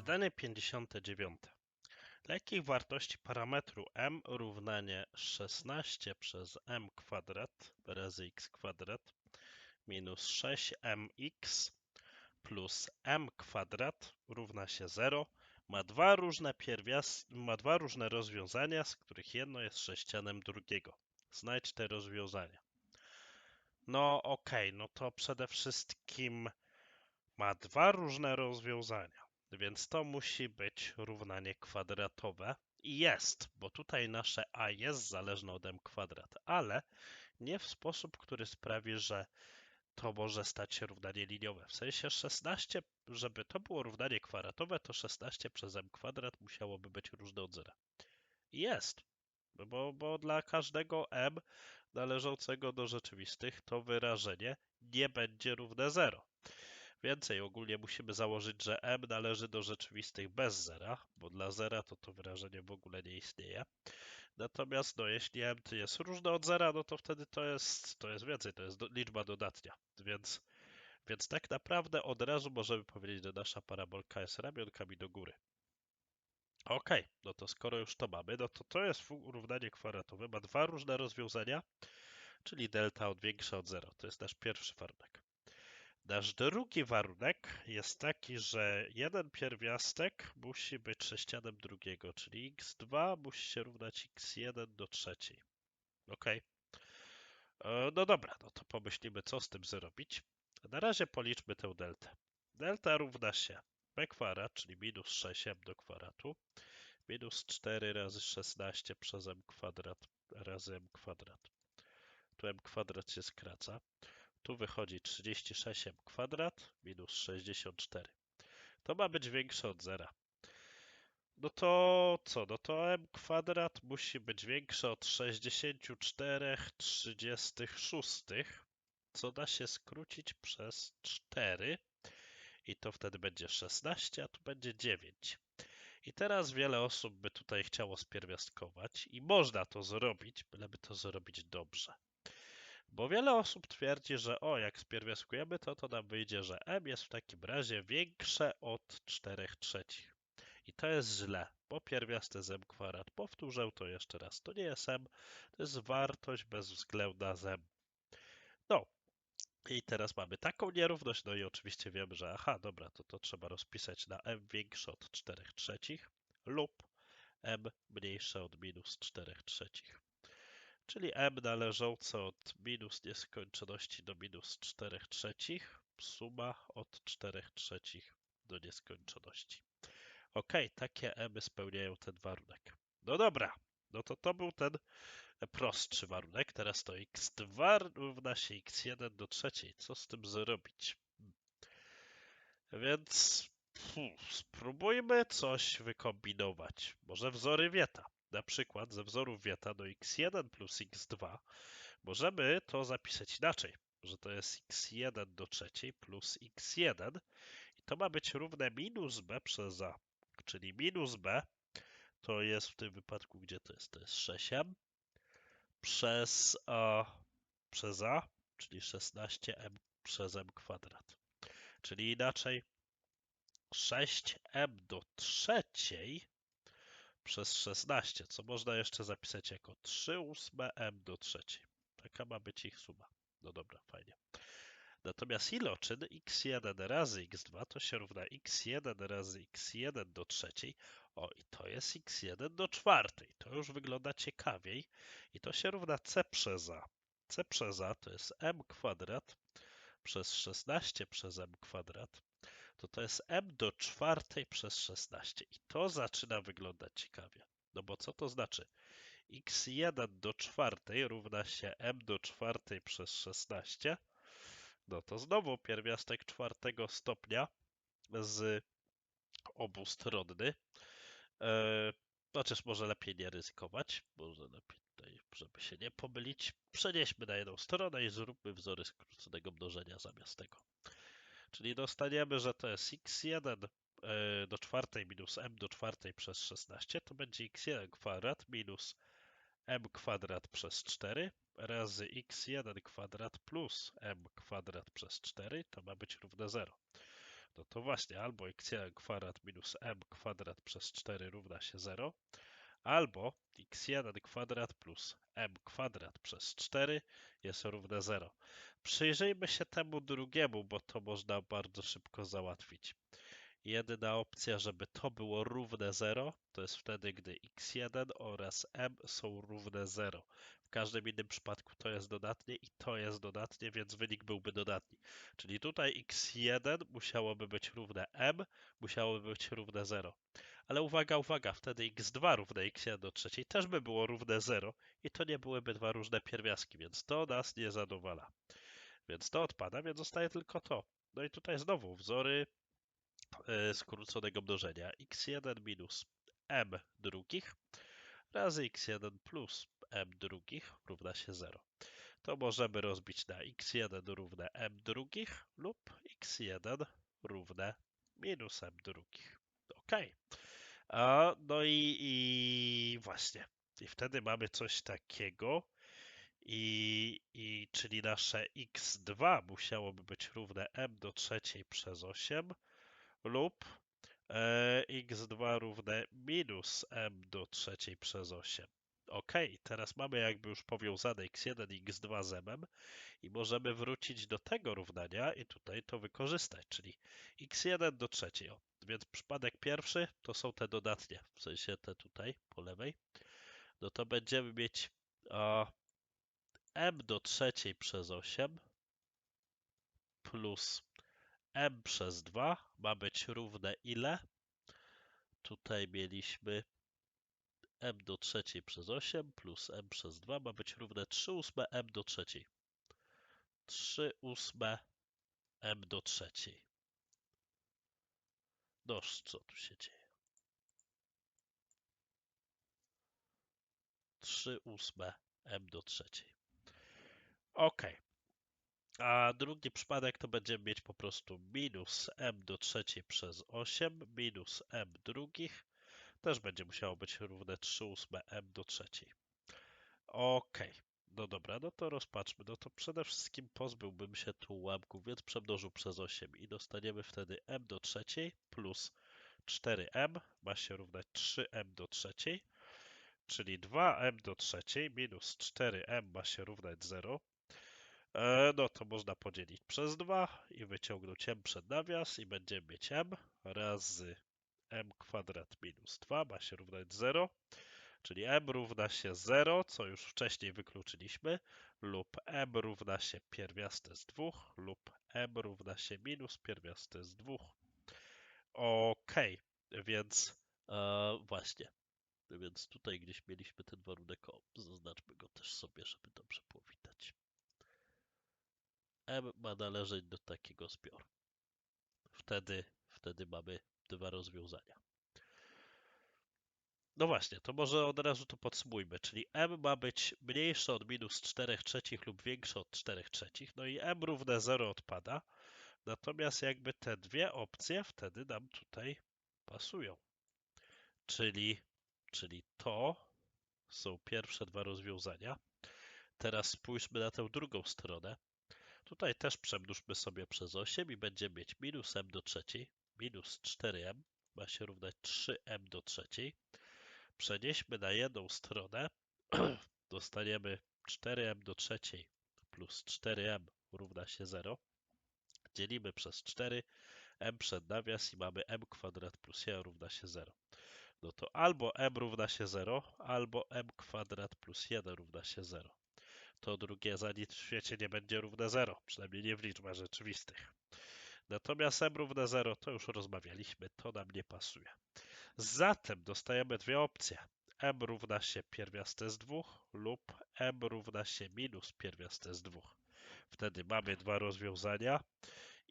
Zadanie 59. Dla jakich wartości parametru m równanie 16 przez m kwadrat razy x kwadrat minus 6mx plus m kwadrat równa się 0 ma dwa różne pierwiast... ma dwa różne rozwiązania, z których jedno jest sześcianem drugiego. Znajdź te rozwiązania. No okej, okay, no to przede wszystkim ma dwa różne rozwiązania, więc to musi być równanie kwadratowe. I jest, bo tutaj nasze a jest zależne od m kwadrat, ale nie w sposób, który sprawi, że to może stać się równanie liniowe. W sensie 16, żeby to było równanie kwadratowe, to 16 przez m kwadrat musiałoby być różne od zera. Jest, bo, bo dla każdego m należącego do rzeczywistych to wyrażenie nie będzie równe 0. Więcej, ogólnie musimy założyć, że m należy do rzeczywistych bez zera, bo dla zera to to wyrażenie w ogóle nie istnieje. Natomiast no, jeśli m jest różne od zera, no to wtedy to jest, to jest więcej, to jest do, liczba dodatnia. Więc, więc tak naprawdę od razu możemy powiedzieć, że nasza parabolka jest ramionkami do góry. Ok, no to skoro już to mamy, no to to jest równanie kwadratowe, ma dwa różne rozwiązania, czyli delta od większa od zera. To jest nasz pierwszy warunek. Nasz drugi warunek jest taki, że jeden pierwiastek musi być sześcianem drugiego, czyli x2 musi się równać x1 do trzeciej. Ok. E, no dobra, no to pomyślimy, co z tym zrobić. Na razie policzmy tę deltę. Delta równa się b kwadrat, czyli minus 6m do kwadratu, minus 4 razy 16 przez m kwadrat razy m kwadrat. Tu m kwadrat się skraca. Tu wychodzi 36m kwadrat minus 64. To ma być większe od zera. No to co? No to m kwadrat musi być większe od 64 36, co da się skrócić przez 4 i to wtedy będzie 16, a tu będzie 9. I teraz wiele osób by tutaj chciało spierwiastkować i można to zrobić, byleby to zrobić dobrze. Bo wiele osób twierdzi, że o, jak spierwiastkujemy to, to nam wyjdzie, że m jest w takim razie większe od 4 trzecich. I to jest źle, bo pierwiastek z m kwadrat. Powtórzę to jeszcze raz. To nie jest m, to jest wartość bezwzględna z m. No, i teraz mamy taką nierówność, no i oczywiście wiemy, że aha, dobra, to to trzeba rozpisać na m większe od 4 trzecich lub m mniejsze od minus 4 trzecich czyli m należące od minus nieskończoności do minus 4 trzecich, suma od 4 trzecich do nieskończoności. Ok, takie m spełniają ten warunek. No dobra, no to to był ten prostszy warunek. Teraz to x2 równa się x1 do trzeciej. Co z tym zrobić? Więc spróbujmy coś wykombinować. Może wzory wieta na przykład ze wzorów wieta do x1 plus x2, możemy to zapisać inaczej, że to jest x1 do trzeciej plus x1 i to ma być równe minus b przez a, czyli minus b to jest w tym wypadku, gdzie to jest? To jest 6m przez a, przez a, czyli 16m przez m kwadrat. Czyli inaczej 6m do trzeciej przez 16, co można jeszcze zapisać jako 3 ósme m do trzeciej. Taka ma być ich suma. No dobra, fajnie. Natomiast iloczyn x1 razy x2 to się równa x1 razy x1 do trzeciej. O, i to jest x1 do czwartej. To już wygląda ciekawiej. I to się równa c przez a. c przez a to jest m kwadrat przez 16 przez m kwadrat to to jest m do czwartej przez 16. I to zaczyna wyglądać ciekawie. No bo co to znaczy? x1 do czwartej równa się m do czwartej przez 16. No to znowu pierwiastek czwartego stopnia z obu stronny. Eee, chociaż może lepiej nie ryzykować, może lepiej tutaj, żeby się nie pomylić. Przenieśmy na jedną stronę i zróbmy wzory skróconego mnożenia zamiast tego. Czyli dostaniemy, że to jest x1 e, do czwartej minus m do czwartej przez 16, to będzie x1 kwadrat minus m kwadrat przez 4 razy x1 kwadrat plus m kwadrat przez 4, to ma być równe 0. No to właśnie, albo x1 kwadrat minus m kwadrat przez 4 równa się 0, albo x1 kwadrat plus m przez 4 jest równe 0. Przyjrzyjmy się temu drugiemu, bo to można bardzo szybko załatwić. Jedyna opcja, żeby to było równe 0, to jest wtedy, gdy x1 oraz m są równe 0. W każdym innym przypadku to jest dodatnie i to jest dodatnie, więc wynik byłby dodatni. Czyli tutaj x1 musiałoby być równe m, musiałoby być równe 0. Ale uwaga, uwaga, wtedy x2 równe x1 do trzeciej też by było równe 0 i to nie byłyby dwa różne pierwiastki, więc to nas nie zadowala. Więc to odpada, więc zostaje tylko to. No i tutaj znowu wzory e, skróconego mnożenia x1 minus m drugich razy x1 plus m drugich równa się 0. To możemy rozbić na x1 równe m drugich lub x1 równe minus m drugich. Ok. A, no i, i właśnie. I wtedy mamy coś takiego, i, i czyli nasze x2 musiałoby być równe m do trzeciej przez 8 lub e, x2 równe minus m do trzeciej przez 8. Ok, teraz mamy jakby już powiązane x1 i x2 z m i możemy wrócić do tego równania i tutaj to wykorzystać, czyli x1 do trzeciej. O, więc przypadek pierwszy to są te dodatnie, w sensie te tutaj po lewej. No to będziemy mieć m do trzeciej przez 8 plus m przez 2 ma być równe ile? Tutaj mieliśmy m do trzeciej przez 8 plus m przez 2 ma być równe 3 ósme m do trzeciej. 3 ósme m do trzeciej. Noż, co tu się dzieje? 3 ósme m do trzeciej. Ok. A drugi przypadek to będziemy mieć po prostu minus m do trzeciej przez 8 minus m drugich. Też będzie musiało być równe 3 ósme m do trzeciej. Ok. No dobra, no to rozpatrzmy. No to przede wszystkim pozbyłbym się tu ułamków, więc przemnożył przez 8 i dostaniemy wtedy m do trzeciej plus 4m ma się równać 3m do trzeciej, czyli 2m do trzeciej minus 4m ma się równać 0. E, no to można podzielić przez 2 i wyciągnąć m przed nawias i będziemy mieć m razy m kwadrat minus 2 ma się równać 0, czyli m równa się 0, co już wcześniej wykluczyliśmy, lub m równa się pierwiaste z 2 lub m równa się minus pierwiaste z 2. Ok, więc e, właśnie. Więc tutaj gdzieś mieliśmy ten warunek, o, zaznaczmy go też sobie, żeby dobrze było widać. M ma należeć do takiego zbioru. Wtedy, wtedy mamy dwa rozwiązania. No właśnie, to może od razu to podsumujmy, czyli m ma być mniejsze od minus 4 trzecich lub większe od 4 trzecich, no i m równe 0 odpada, natomiast jakby te dwie opcje wtedy nam tutaj pasują. Czyli, czyli to są pierwsze dwa rozwiązania. Teraz spójrzmy na tę drugą stronę. Tutaj też przemnóżmy sobie przez 8 i będziemy mieć minus m do trzeciej, minus 4m ma się równać 3m do trzeciej. Przenieśmy na jedną stronę, dostaniemy 4m do trzeciej plus 4m równa się 0. Dzielimy przez 4, m przed nawias i mamy m kwadrat plus 1 równa się 0. No to albo m równa się 0, albo m kwadrat plus 1 równa się 0 to drugie za nic w świecie nie będzie równe 0, przynajmniej nie w liczbach rzeczywistych. Natomiast m równe 0 to już rozmawialiśmy, to nam nie pasuje. Zatem dostajemy dwie opcje. m równa się pierwiaste z 2 lub m równa się minus pierwiaste z 2. Wtedy mamy dwa rozwiązania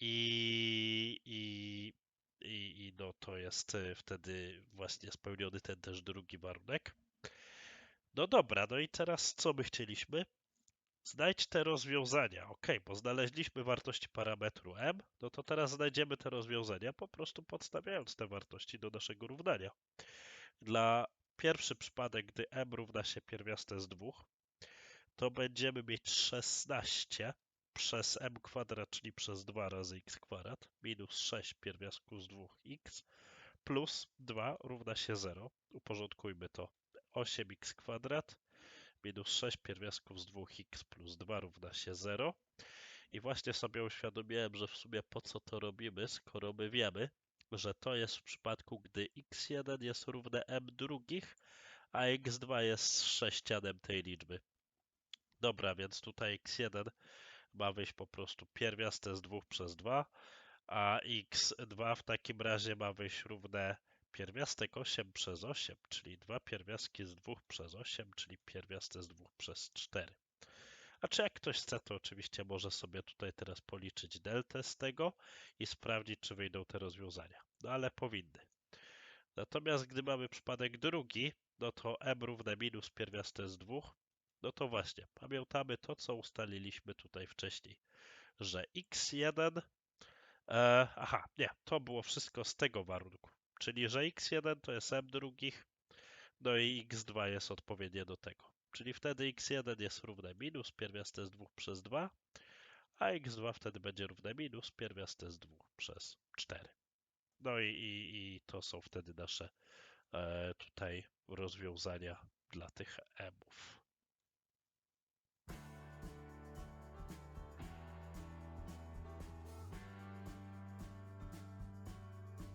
i, i, i, i no to jest e, wtedy właśnie spełniony ten też drugi warunek. No dobra, no i teraz co my chcieliśmy? Znajdź te rozwiązania. Ok, bo znaleźliśmy wartości parametru m, no to teraz znajdziemy te rozwiązania, po prostu podstawiając te wartości do naszego równania. Dla pierwszy przypadek, gdy m równa się pierwiaste z 2, to będziemy mieć 16 przez m kwadrat, czyli przez 2 razy x kwadrat, minus 6 pierwiastku z 2x, plus 2 równa się 0. Uporządkujmy to. 8x kwadrat minus 6 pierwiastków z 2x plus 2 równa się 0. I właśnie sobie uświadomiłem, że w sumie po co to robimy, skoro my wiemy, że to jest w przypadku, gdy x1 jest równe m drugich, a x2 jest sześcianem tej liczby. Dobra, więc tutaj x1 ma wyjść po prostu pierwiastek z 2 przez 2, a x2 w takim razie ma wyjść równe pierwiastek 8 przez 8, czyli 2 pierwiastki z 2 przez 8, czyli pierwiastek z 2 przez 4. A czy jak ktoś chce, to oczywiście może sobie tutaj teraz policzyć deltę z tego i sprawdzić, czy wyjdą te rozwiązania. No ale powinny. Natomiast gdy mamy przypadek drugi, no to m równe minus pierwiastek z 2, no to właśnie, pamiętamy to, co ustaliliśmy tutaj wcześniej, że x1, e, aha, nie, to było wszystko z tego warunku, czyli że x1 to jest m drugich, no i x2 jest odpowiednie do tego. Czyli wtedy x1 jest równe minus pierwiastek z 2 przez 2, a x2 wtedy będzie równe minus pierwiastek z 2 przez 4. No i, i, i to są wtedy nasze e, tutaj rozwiązania dla tych mów.